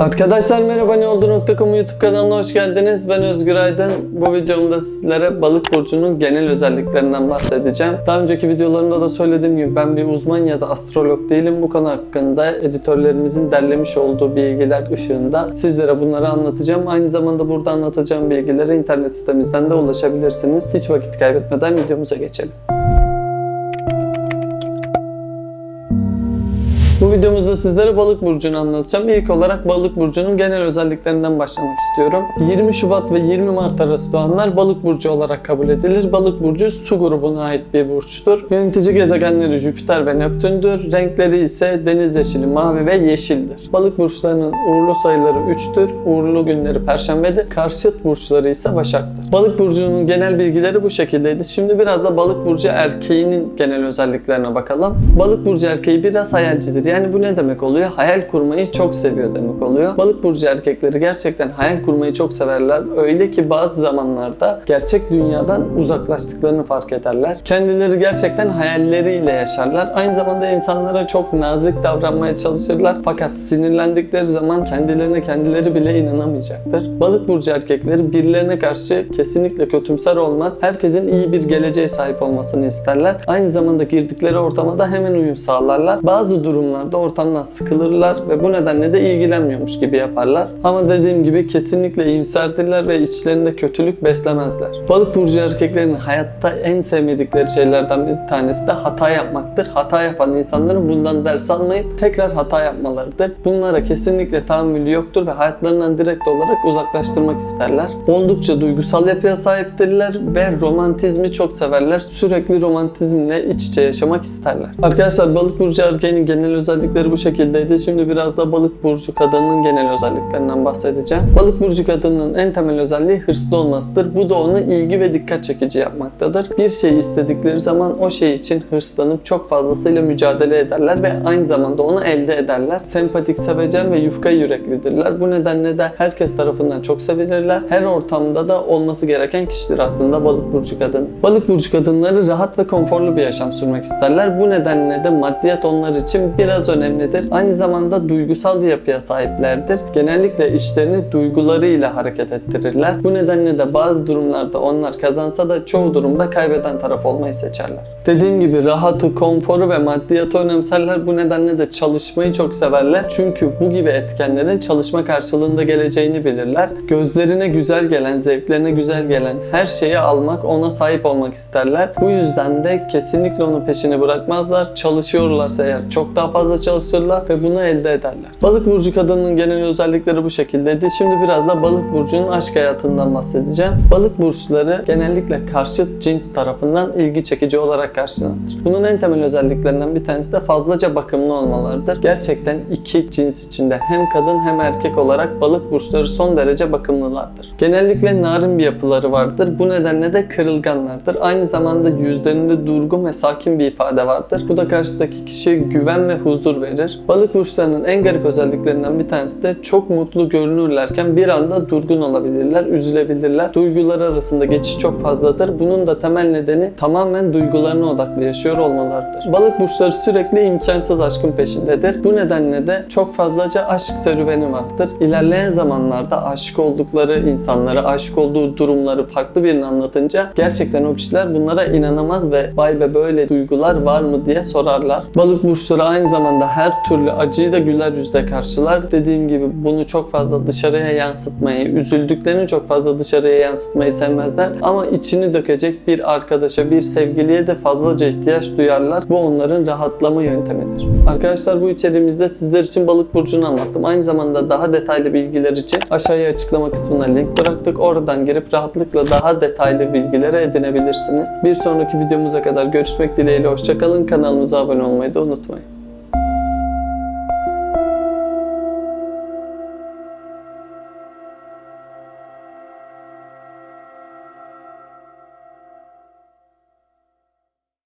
Arkadaşlar merhaba ne oldu.com YouTube kanalına hoş geldiniz. Ben Özgür Aydın. Bu videomda sizlere balık burcunun genel özelliklerinden bahsedeceğim. Daha önceki videolarımda da söylediğim gibi ben bir uzman ya da astrolog değilim. Bu konu hakkında editörlerimizin derlemiş olduğu bilgiler ışığında sizlere bunları anlatacağım. Aynı zamanda burada anlatacağım bilgilere internet sitemizden de ulaşabilirsiniz. Hiç vakit kaybetmeden videomuza geçelim. Bu videomuzda sizlere balık burcunu anlatacağım. İlk olarak balık burcunun genel özelliklerinden başlamak istiyorum. 20 Şubat ve 20 Mart arası doğanlar balık burcu olarak kabul edilir. Balık burcu su grubuna ait bir burçtur. Yönetici gezegenleri Jüpiter ve Neptün'dür. Renkleri ise deniz yeşili, mavi ve yeşildir. Balık burçlarının uğurlu sayıları 3'tür. Uğurlu günleri Perşembe'dir. Karşıt burçları ise Başak'tır. Balık burcunun genel bilgileri bu şekildeydi. Şimdi biraz da balık burcu erkeğinin genel özelliklerine bakalım. Balık burcu erkeği biraz hayalcidir. Yani bu ne demek oluyor? Hayal kurmayı çok seviyor demek oluyor. Balık burcu erkekleri gerçekten hayal kurmayı çok severler. Öyle ki bazı zamanlarda gerçek dünyadan uzaklaştıklarını fark ederler. Kendileri gerçekten hayalleriyle yaşarlar. Aynı zamanda insanlara çok nazik davranmaya çalışırlar. Fakat sinirlendikleri zaman kendilerine kendileri bile inanamayacaktır. Balık burcu erkekleri birilerine karşı kesinlikle kötümser olmaz. Herkesin iyi bir geleceğe sahip olmasını isterler. Aynı zamanda girdikleri ortama da hemen uyum sağlarlar. Bazı durumlarda ortamdan sıkılırlar ve bu nedenle de ilgilenmiyormuş gibi yaparlar. Ama dediğim gibi kesinlikle iyimserdirler ve içlerinde kötülük beslemezler. Balık burcu erkeklerin hayatta en sevmedikleri şeylerden bir tanesi de hata yapmaktır. Hata yapan insanların bundan ders almayıp tekrar hata yapmalarıdır. Bunlara kesinlikle tahammülü yoktur ve hayatlarından direkt olarak uzaklaştırmak isterler. Oldukça duygusal yapıya sahiptirler ve romantizmi çok severler. Sürekli romantizmle iç içe yaşamak isterler. Arkadaşlar balık burcu erkeğinin genel özellikleri bu şekildeydi. Şimdi biraz da balık burcu kadının genel özelliklerinden bahsedeceğim. Balık burcu kadının en temel özelliği hırslı olmasıdır. Bu da onu ilgi ve dikkat çekici yapmaktadır. Bir şeyi istedikleri zaman o şey için hırslanıp çok fazlasıyla mücadele ederler ve aynı zamanda onu elde ederler. Sempatik, sevecen ve yufka yüreklidirler. Bu nedenle de herkes tarafından çok sevilirler. Her ortamda da olması gereken kişidir aslında balık burcu kadını. Balık burcu kadınları rahat ve konforlu bir yaşam sürmek isterler. Bu nedenle de maddiyat onlar için biraz önemlidir. Aynı zamanda duygusal bir yapıya sahiplerdir. Genellikle işlerini duygularıyla hareket ettirirler. Bu nedenle de bazı durumlarda onlar kazansa da çoğu durumda kaybeden taraf olmayı seçerler. Dediğim gibi rahatı, konforu ve maddiyatı önemserler. Bu nedenle de çalışmayı çok severler. Çünkü bu gibi etkenlerin çalışma karşılığında geleceğini bilirler. Gözlerine güzel gelen, zevklerine güzel gelen her şeyi almak, ona sahip olmak isterler. Bu yüzden de kesinlikle onun peşini bırakmazlar. Çalışıyorlarsa eğer çok daha fazla çalışırlar ve bunu elde ederler. Balık burcu kadının genel özellikleri bu şekildeydi. Şimdi biraz da balık burcunun aşk hayatından bahsedeceğim. Balık burçları genellikle karşıt cins tarafından ilgi çekici olarak karşılanır. Bunun en temel özelliklerinden bir tanesi de fazlaca bakımlı olmalarıdır. Gerçekten iki cins içinde hem kadın hem erkek olarak balık burçları son derece bakımlılardır. Genellikle narin bir yapıları vardır. Bu nedenle de kırılganlardır. Aynı zamanda yüzlerinde durgun ve sakin bir ifade vardır. Bu da karşıdaki kişiye güven ve huzur verir. Balık burçlarının en garip özelliklerinden bir tanesi de çok mutlu görünürlerken bir anda durgun olabilirler, üzülebilirler. Duygular arasında geçiş çok fazladır. Bunun da temel nedeni tamamen duygularına odaklı yaşıyor olmalarıdır. Balık burçları sürekli imkansız aşkın peşindedir. Bu nedenle de çok fazlaca aşk serüveni vardır. İlerleyen zamanlarda aşık oldukları insanları, aşık olduğu durumları farklı birine anlatınca gerçekten o kişiler bunlara inanamaz ve vay be böyle duygular var mı diye sorarlar. Balık burçları aynı zamanda her türlü acıyı da güler yüzle karşılar. Dediğim gibi bunu çok fazla dışarıya yansıtmayı, üzüldüklerini çok fazla dışarıya yansıtmayı sevmezler. Ama içini dökecek bir arkadaşa, bir sevgiliye de fazlaca ihtiyaç duyarlar. Bu onların rahatlama yöntemidir. Arkadaşlar bu içeriğimizde sizler için balık burcunu anlattım. Aynı zamanda daha detaylı bilgiler için aşağıya açıklama kısmına link bıraktık. Oradan girip rahatlıkla daha detaylı bilgilere edinebilirsiniz. Bir sonraki videomuza kadar görüşmek dileğiyle hoşçakalın. Kanalımıza abone olmayı da unutmayın.